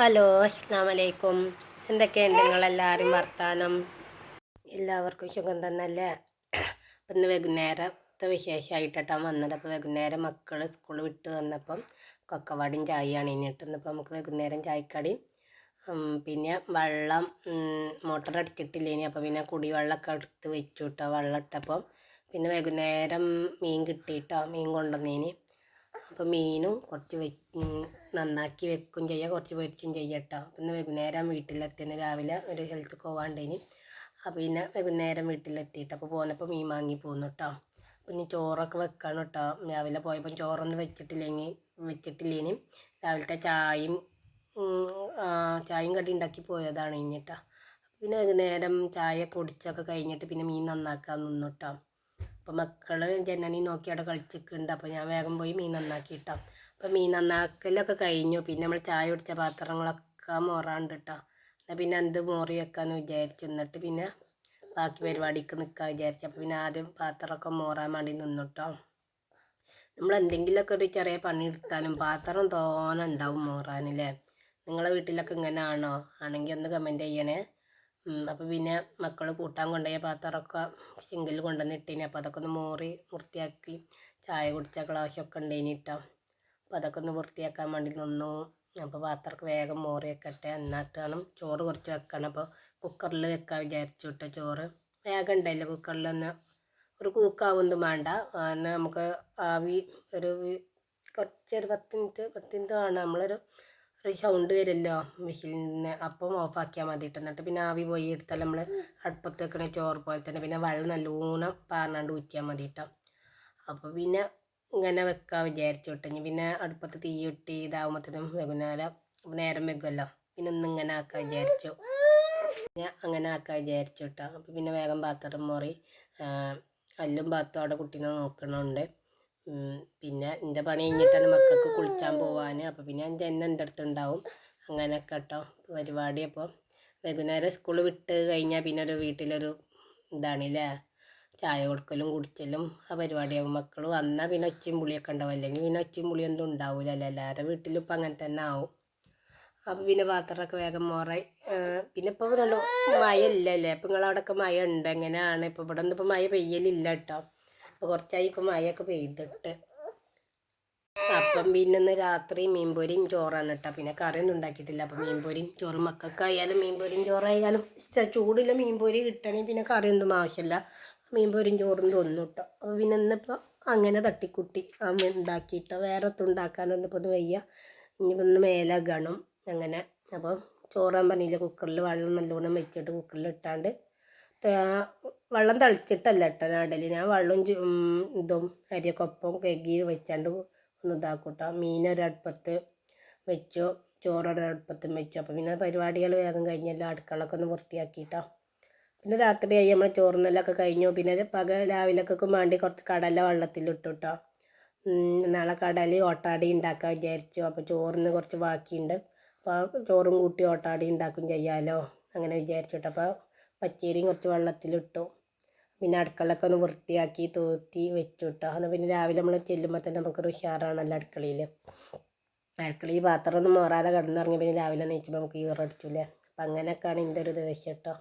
Hello അസ്സാം വലൈക്കും എന്തൊക്കെയുണ്ട് നിങ്ങളെല്ലാവരും വർത്താനം? എല്ലാവർക്കും സുഖം തന്നല്ലേ അപ്പം ഇന്ന് വൈകുന്നേരത്തെ വിശേഷമായിട്ടാണ് വന്നത്. അപ്പോൾ വൈകുന്നേരം മക്കൾ സ്കൂൾ വിട്ട് വന്നപ്പം കൊക്കവാടിയും ചായയാണ്. ഇനിയിട്ട് ഇന്നിപ്പോൾ നമുക്ക് വൈകുന്നേരം ചായക്കടി പിന്നെ വെള്ളം മോട്ടർ അടിച്ചിട്ടില്ല ഇനി അപ്പോൾ പിന്നെ കുടിവെള്ളമൊക്കെ എടുത്ത് വെച്ചു കേട്ടോ വെള്ളം ഇട്ടപ്പം. പിന്നെ വൈകുന്നേരം മീൻ കിട്ടിയിട്ടോ മീൻ കൊണ്ടുവന്നേനി. അപ്പോൾ മീനും കുറച്ച് വെ നന്നാക്കി വെക്കും ചെയ്യുക കുറച്ച് പൊരിക്കും ചെയ്യുക കേട്ടോ അപ്പം ഇന്ന് വൈകുന്നേരം വീട്ടിലെത്തിന് രാവിലെ ഒരു ഹെൽത്ത് പോവാണ്ടേനി. അപ്പോൾ പിന്നെ വൈകുന്നേരം വീട്ടിലെത്തിയിട്ട് അപ്പോൾ പോന്നപ്പോൾ മീൻ വാങ്ങി പോന്നു കേട്ടോ അപ്പം ഇനി ചോറൊക്കെ വെക്കണം കേട്ടോ രാവിലെ പോയപ്പോൾ ചോറൊന്നും വെച്ചിട്ടില്ലെങ്കിൽ വെച്ചിട്ടില്ലേനും. രാവിലത്തെ ചായയും ചായയും കടി ഉണ്ടാക്കി പോയതാണ് കഴിഞ്ഞിട്ടാ പിന്നെ വൈകുന്നേരം ചായ കുടിച്ചൊക്കെ കഴിഞ്ഞിട്ട് പിന്നെ മീൻ നന്നാക്കാൻ നിന്നു കേട്ടോ അപ്പോൾ മക്കൾ ജനനി നോക്കി അവിടെ കളിച്ചിട്ടുണ്ട് അപ്പോൾ ഞാൻ വേഗം പോയി മീൻ നന്നാക്കി ഇട്ടാം അപ്പോൾ മീൻ നന്നാക്കലൊക്കെ കഴിഞ്ഞു. പിന്നെ നമ്മൾ ചായ കുടിച്ച പാത്രങ്ങളൊക്കെ മോറാണ്ട് കേട്ടോ എന്നാൽ പിന്നെ എന്ത് മോറി വെക്കാമെന്ന് വിചാരിച്ചു. എന്നിട്ട് പിന്നെ ബാക്കി പരിപാടിക്ക് നിൽക്കാൻ വിചാരിച്ചു. അപ്പോൾ പിന്നെ ആദ്യം പാത്രമൊക്കെ മോറാൻ വേണ്ടി നിന്നിട്ടോ നമ്മൾ എന്തെങ്കിലുമൊക്കെ ഒരു ചെറിയ പണി എടുത്താലും പാത്രം തോനെ ഉണ്ടാവും മോറാനല്ലേ നിങ്ങളെ വീട്ടിലൊക്കെ ഇങ്ങനെ ആണോ ആണെങ്കിൽ ഒന്ന് കമന്റ് ചെയ്യണേ. അപ്പോൾ പിന്നെ മക്കൾ കൂട്ടാൻ കൊണ്ടുപോയ പാത്രമൊക്കെ സിങ്കിൽ കൊണ്ടുവന്നിട്ടേനി അപ്പോൾ അതൊക്കെ ഒന്ന് മോറി വൃത്തിയാക്കി ചായ കുടിച്ച ഗ്ലാസ്സൊക്കെ ഉണ്ടായിനി കേട്ടോ അപ്പോൾ അതൊക്കെ ഒന്ന് വൃത്തിയാക്കാൻ വേണ്ടി നിന്നു. അപ്പോൾ പാത്രമൊക്കെ വേഗം മോറി വെക്കട്ടെ എന്നിട്ടാണ് ചോറ് കുറച്ച് വെക്കണം. അപ്പോൾ കുക്കറിൽ വെക്കാൻ വിചാരിച്ചു കേട്ടോ ചോറ്. വേഗം കുക്കറിൽ ഒന്ന് ഒരു കൂക്കാവൊന്നും വേണ്ട. എന്നാൽ നമുക്ക് ആവി ഒരു കുറച്ചൊരു പത്ത് മിനിറ്റ് പത്ത് മിനിറ്റ് വേണം. നമ്മളൊരു ഒരു സൗണ്ട് വരുമല്ലോ മെഷീനിന് അപ്പം ഓഫാക്കിയാൽ മതി എന്നിട്ട്. പിന്നെ ആവി പോയി എടുത്താൽ നമ്മൾ അടുപ്പത്ത് വെക്കണ ചോറ് പോലെ തന്നെ. പിന്നെ വെള്ളം നല്ലോണം പാർന്നാണ്ട് ഊറ്റിയാൽ മതി കേട്ടോ അപ്പോൾ പിന്നെ ഇങ്ങനെ വെക്കാൻ വിചാരിച്ചു കേട്ടോ പിന്നെ അടുപ്പത്ത് തീ ഇട്ടി ഇതാകുമ്പോഴത്തേനും വൈകുന്നേരം നേരം വെക്കുമല്ലോ പിന്നെ ഒന്ന് ഇങ്ങനെ ആക്കാൻ വിചാരിച്ചു. പിന്നെ അങ്ങനെ ആക്കാൻ വിചാരിച്ചു കേട്ടോ അപ്പോൾ പിന്നെ വേഗം പാത്രം മോറി അല്ലും പാത്രം അവിടെ കുട്ടീനെ നോക്കണുണ്ട്. പിന്നെ എന്റെ പണി കഴിഞ്ഞിട്ടാണ് മക്കൾക്ക് കുളിക്കാൻ പോവാൻ അപ്പോൾ പിന്നെ എന്റെ എന്നെ എന്റെ അടുത്തുണ്ടാവും അങ്ങനെയൊക്കെ കേട്ടോ പരിപാടി. അപ്പോൾ വൈകുന്നേരം സ്കൂൾ വിട്ട് കഴിഞ്ഞാൽ പിന്നെ ഒരു വീട്ടിലൊരു ഇതാണല്ലേ ചായ കൊടുക്കലും കുടിച്ചലും ആ പരിപാടിയാകും മക്കൾ വന്നാൽ പിന്നെ ഒച്ചയും പുളിയൊക്കെ ഉണ്ടാവും. അല്ലെങ്കിൽ പിന്നെ ഒച്ചയും പുളിയൊന്നും ഉണ്ടാവില്ലല്ലോ എല്ലാവരുടെ വീട്ടിലും ഇപ്പം അങ്ങനെ തന്നെ ആവും. അപ്പോൾ പിന്നെ പാത്രമൊക്കെ വേഗം മോറായി പിന്നെ ഇപ്പോൾ നല്ല മഴ ഇല്ലല്ലേ ഇപ്പം നിങ്ങളവിടെയൊക്കെ മഴ ഉണ്ട് എങ്ങനെയാണ്? ഇപ്പോൾ ഇവിടെ ഒന്നും ഇപ്പോൾ മഴ പെയ്യലില്ല കേട്ടോ അപ്പോൾ കുറച്ചായി ഇപ്പോൾ മഴയൊക്കെ പെയ്തിട്ട്. അപ്പം പിന്നെ ഇന്ന് രാത്രി മീൻപൊരിയും ചോറാണ് കേട്ടോ പിന്നെ കറിയൊന്നും ഉണ്ടാക്കിയിട്ടില്ല. അപ്പം മീൻപൊരിയും ചോറും മക്കൾക്കായാലും മീൻപൊരിയും ചോറായാലും ചൂടില്ല മീൻപൊരി കിട്ടണമെങ്കിൽ പിന്നെ കറിയൊന്നും ആവശ്യമില്ല മീൻപൊരിയും ചോറും തോന്നും കേട്ടോ അപ്പോൾ പിന്നെ ഇന്നിപ്പോൾ അങ്ങനെ തട്ടിക്കുട്ടി. ഉണ്ടാക്കിയിട്ടോ വേറെ ഒത്തും ഉണ്ടാക്കാനൊന്നും ഇപ്പോൾ ഇത് വയ്യ. ഇനിയിപ്പോൾ ഒന്ന് മേലെ ഗണം അങ്ങനെ. അപ്പോൾ ചോറാൻ പറഞ്ഞില്ല കുക്കറിൽ വെള്ളം നല്ലോണം വെച്ചിട്ട് കുക്കറിൽ ഇട്ടാണ്ട്. വെള്ളം തിളച്ചിട്ടല്ല കേട്ടോ നാടൽ. ഞാൻ വെള്ളം ഇതും അരിയൊക്കെ ഒപ്പം കഴുകി വെച്ചാണ്ട് ഒന്ന് ഇതാക്കും കേട്ടോ മീനൊരടുപ്പത്ത് വെച്ചു ചോറൊരടുപ്പത്തും വെച്ചു. അപ്പോൾ പിന്നെ പരിപാടികൾ വേഗം കഴിഞ്ഞല്ലോ അടുക്കളൊക്കെ ഒന്ന് വൃത്തിയാക്കിയിട്ടോ പിന്നെ രാത്രിയായി നമ്മൾ ചോറിനെല്ലാം കഴിഞ്ഞു. പിന്നെ പക രാവിലേക്കൊക്കെ വേണ്ടി കുറച്ച് കടല വെള്ളത്തിലിട്ടു കേട്ടോ നാളെ കടല ഓട്ടാടി ഉണ്ടാക്കാൻ വിചാരിച്ചു. അപ്പോൾ ചോറിന് കുറച്ച് ബാക്കിയുണ്ട്. അപ്പോൾ ചോറും കൂട്ടി ഓട്ടാടി ഉണ്ടാക്കും ചെയ്യാമല്ലോ അങ്ങനെ വിചാരിച്ചു അപ്പോൾ പച്ചരിയും കുറച്ച് വെള്ളത്തിലിട്ടു പിന്നെ അടുക്കളൊക്കെ ഒന്ന് വൃത്തിയാക്കി തൂത്തി വെച്ചു എന്നാൽ പിന്നെ രാവിലെ നമ്മൾ ചെല്ലുമ്പോൾ തന്നെ നമുക്കൊരു ഉഷാറാണല്ലോ അടുക്കളയിൽ അടുക്കളയിൽ പാത്രം ഒന്നും മാറാതെ കിടന്നിറങ്ങി പിന്നെ രാവിലെ നീക്കുമ്പോൾ നമുക്ക് ഈറടിച്ചില്ലേ? അപ്പം അങ്ങനെയൊക്കെയാണ് എന്റെ ഒരു ദിവസം കേട്ടോ